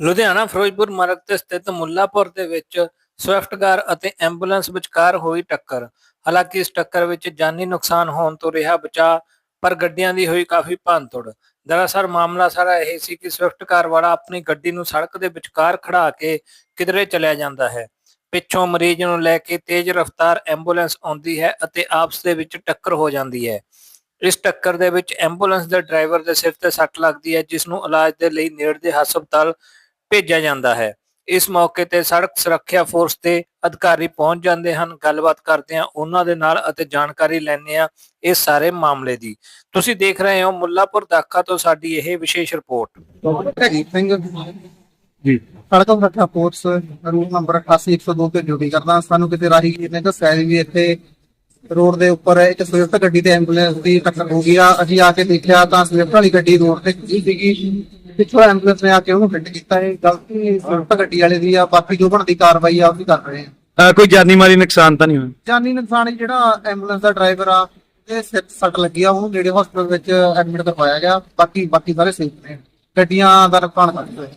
ਲੁਧਿਆਣਾ, ਫਿਰੋਜ਼ਪੁਰ ਮਾਰਗ ਤੇ ਸਥਿਤ ਮੁੱਲਾਪੁਰ ਦੇ ਵਿੱਚ ਸਵਿਫਟ ਕਾਰ ਅਤੇ ਐਂਬੂਲੈਂਸ ਵਿਚਕਾਰ ਹੋਈ ਟੱਕਰ। ਹਾਲਾਂਕਿ ਇਸ ਟੱਕਰ ਵਿੱਚ ਜਾਨੀ ਨੁਕਸਾਨ ਹੋਣ ਤੋਂ ਰਿਹਾ ਬਚਾ ਪਰ ਗੱਡੀਆਂ ਦੀ ਹੋਈ ਕਾਫੀ ਭੰਨਤੋੜ। ਦਰਅਸਲ ਮਾਮਲਾ ਸਾਰਾ ਇਹ ਸੀ ਕਿ ਸਵਿਫਟ ਕਾਰ ਵਾਲਾ ਆਪਣੀ ਗੱਡੀ ਨੂੰ ਸੜਕ ਦੇ ਵਿਚਕਾਰ ਖੜਾ ਕੇ ਕਿਧਰੇ ਚਲਿਆ ਜਾਂਦਾ ਹੈ। ਪਿੱਛੋਂ ਮਰੀਜ਼ ਨੂੰ ਲੈ ਕੇ ਤੇਜ਼ ਰਫ਼ਤਾਰ ਐਂਬੂਲੈਂਸ ਆਉਂਦੀ ਹੈ ਅਤੇ ਆਪਸ ਦੇ ਵਿੱਚ ਟੱਕਰ ਹੋ ਜਾਂਦੀ ਹੈ। ਇਸ ਟੱਕਰ ਦੇ ਵਿੱਚ ਐਂਬੂਲੈਂਸ ਦੇ ਡਰਾਈਵਰ ਦੇ ਸਿਰ ਤੇ ਸੱਟ ਲੱਗਦੀ ਹੈ, ਜਿਸ ਨੂੰ ਇਲਾਜ ਦੇ ਲਈ ਨੇੜਲੇ ਹਸਪਤਾਲ ਭੇਜਿਆ ਜਾਂਦਾ ਹੈ। ਇਸ ਮੌਕੇ ਤੇ ਸੜਕ ਸੁਰੱਖਿਆ ਫੋਰਸ ਦੇ ਅਧਿਕਾਰੀ ਪਹੁੰਚ ਜਾਂਦੇ ਹਨ। ਗੱਲਬਾਤ ਕਰਦੇ ਆ ਉਹਨਾਂ ਦੇ ਨਾਲ ਅਤੇ ਜਾਣਕਾਰੀ ਲੈਂਦੇ ਆ ਇਸ ਸਾਰੇ ਮਾਮਲੇ ਦੀ। ਤੁਸੀਂ ਦੇਖ ਰਹੇ ਹੋ ਮੁੱਲਾਪੁਰ ਦਾਖਾ ਤੋਂ ਸਾਡੀ ਇਹ ਵਿਸ਼ੇਸ਼ ਰਿਪੋਰਟ। ਹੈਗੀ ਸਿੰਘ। ਜੀ। ਸੜਕ ਸੁਰੱਖਿਆ ਫੋਰਸ ਰੂਲ ਨੰਬਰ 88102 ਤੇ ਡਿਊਟੀ ਕਰਦਾ। ਸਾਨੂੰ ਕਿਤੇ ਰਾਹੀ ਨੇ ਦੱਸਿਆ ਵੀ ਇੱਥੇ ਰੋਡ ਦੇ ਉੱਪਰ ਇੱਕ ਸਵਿਫਟ ਗੱਡੀ ਤੇ ਐਂਬੂਲੈਂਸ ਦੀ ਟੱਕਰ ਹੋ ਗਈ ਆ। ਅਸੀਂ ਆ ਕੇ ਦੇਖਿਆ ਤਾਂ ਸਵਿਫਟ ਵਾਲੀ ਗੱਡੀ ਰੋਡ ਤੇ ਖੜੀ ਸੀਗੀ। ਪਿੱਛੋਂ ਐਂਬੂਲੈਂਸ ਨੇ ਆ ਕੇ ਉਹਨੂੰ ਹਿੱਟ ਕੀਤਾ ਇਹ ਗਲਤੀ ਸਵਿਫਟ ਗੱਡੀ ਵਾਲੇ ਦੀ ਆ ਬਾਕੀ ਜੋ ਬਣਦੀ ਕਾਰਵਾਈ ਆ ਉਹ ਵੀ ਕਰ ਰਹੇ ਆ। ਅਹ ਕੋਈ ਜਾਨੀ ਮਾਲੀ ਨੁਕਸਾਨ ਤਾਂ ਨਹੀਂ ਹੋਇਆ? ਜਾਨੀ ਨੁਕਸਾਨ ਜਿਹੜਾ ਐਂਬੂਲੈਂਸ ਦਾ ਡਰਾਈਵਰ ਆ ਇਹ ਸਿਰ 'ਚ ਸੱਟ ਲੱਗੀ ਆ ਉਹਨੂੰ ਨੇੜੇ ਹਸਪਤਾਲ ਵਿੱਚ ਐਡਮਿਟ ਕਰਵਾਇਆ ਗਿਆ ਬਾਕੀ ਬਾਕੀ ਸਾਰੇ ਸੇਫ ਨੇ। ਗੱਡੀਆਂ ਦਾ ਨੁਕਸਾਨ ਘੱਟ ਹੋਇਆ।